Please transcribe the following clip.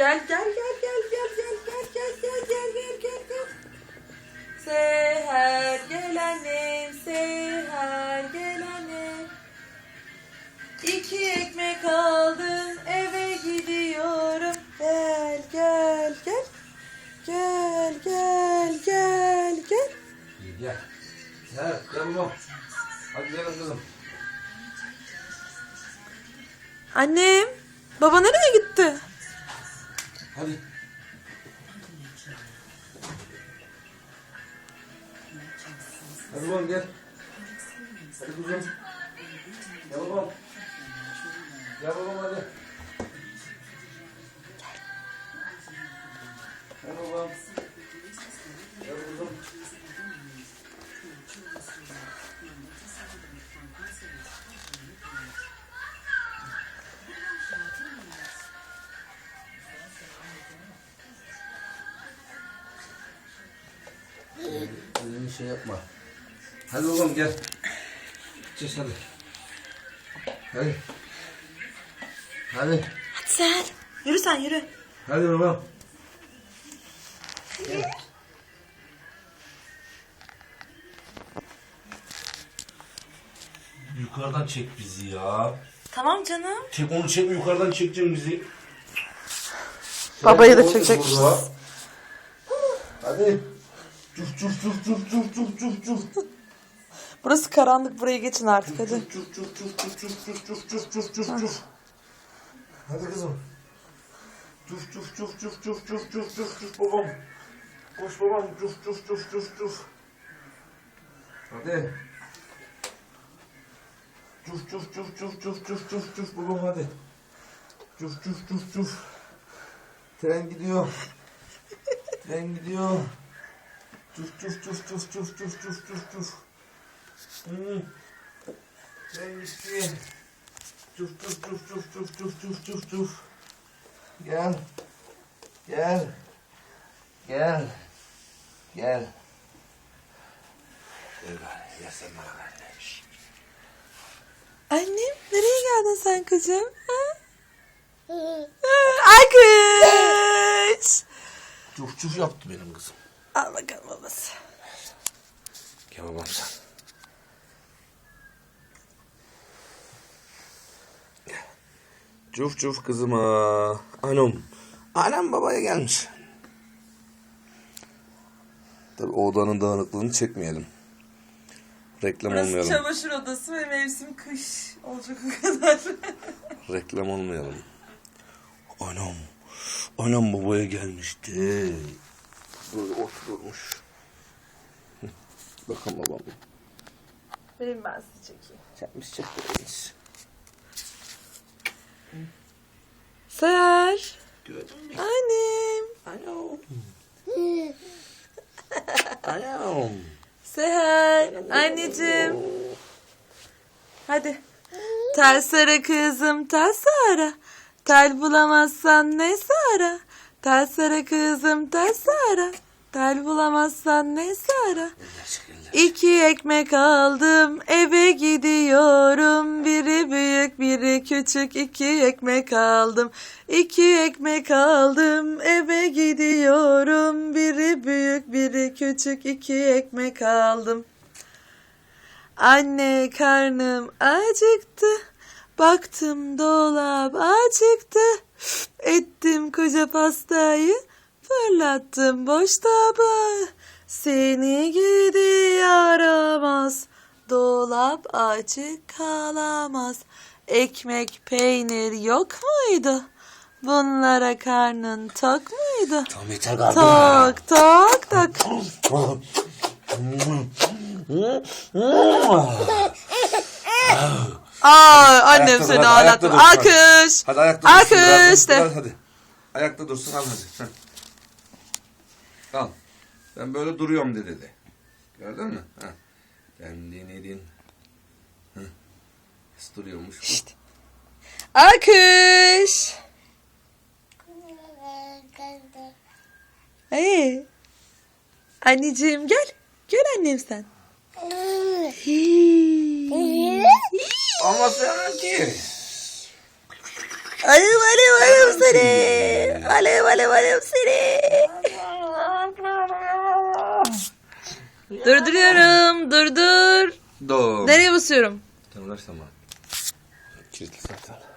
Gel gel gel gel gel gel gel gel gel gel gel gel gel. Seher gel annem seher gel annem. İki ekmek aldım eve gidiyorum. Gel gel gel. Gel gel gel gel. Gel. Seher gel babam. Hadi gel kızım. Annem. Baba nereye gidiyor? Hadi. Hadi babam gel. Hadi kızım. Gel babam. Gel babam hadi. Gel babam. Elini şey yapma. Hadi babam gel. Gideceğiz hadi. Hadi. Hadi. Hadi sen. Yürü sen yürü. Hadi babam. Yukarıdan çek bizi ya. Tamam canım. Çek onu çekme yukarıdan çekeceksin bizi. Babayı da çekecekmişiz. Hadi. Cuf cuf cuf cuf cuf cuf cuf cuf. Burası karanlık. Buraya geçin artık hadi. Cuf cuf cuf cuf cuf cuf cuf cuf cuf cuf cuf. Hadi kızım. Cuf cuf cuf cuf cuf cuf cuf cuf cuf babam. Koş babam cuf cuf cuf cuf cuf. Hadi. Cuf cuf cuf cuf cuf cuf cuf cuf babam hadi. Cuf cuf cuf cuf. Tren gidiyor. Tren gidiyor. Cuf cuf cuf cuf cuf cuf cuf cuf cuf. Hı. Tren gitti. Cuf cuf cuf cuf cuf cuf cuf cuf cuf. Gel. Gel. Gel. Gel. Gel gari. Gel sen bana. Şşş. Annem nereye geldin sen kızım? Ha? Alkış. Cuf cuf yaptı benim kızım. Al bakalım babası. Gel babam sen. Cuf cuf kızıma. Anam. Anam babaya gelmiş. Tabii o odanın dağınıklığını çekmeyelim. Reklam Burası olmayalım. çamaşır odası ve mevsim kış olacak o kadar. Reklam olmayalım. Anam. Anam babaya gelmişti. Böyle oturmuş. Bakın babam. Benim ben sizi çekeyim. Çekmiş çektirmiş. Seher. Gördün mü? Annem. Anam. Anam. Seher. Anneciğim. Hadi. Tel sarı kızım tel sarı. Tel bulamazsan ne sarı. Tel sarı kızım tel sarı. Tel bulamazsan ne sarı. İki ekmek aldım eve gidiyorum. Biri büyük biri küçük. İki ekmek aldım. İki ekmek aldım eve gidiyorum. Biri büyük biri küçük. İki ekmek aldım. Anne karnım acıktı baktım dolap açıktı. Ettim koca pastayı. Fırlattım boş tabağı. Seni gidi yaramaz. Dolap açık kalamaz. Ekmek peynir yok muydu? Bunlara karnın tok muydu? Tamam yeter galiba. tok tok tok Aa annem Ayakta seni dur, hadi, ayakta ağlattı. dur, hadi. Alkış. Hadi ayakta dursun. Alkış biraz. de. Biraz hadi. Ayakta dursun al hadi. Heh. Al. Ben böyle duruyorum de dedi. Gördün mü? Ha. Kendini din. Hı. Nasıl duruyormuş bu? Alkış. Hey. Anneciğim gel. Gel annem sen. Hii. Ama sen ki. Alev alev alev seni. Alev alev alev seni. Durduruyorum. Durdur. Doğum. Nereye basıyorum? Tamam. Kilitli zaten.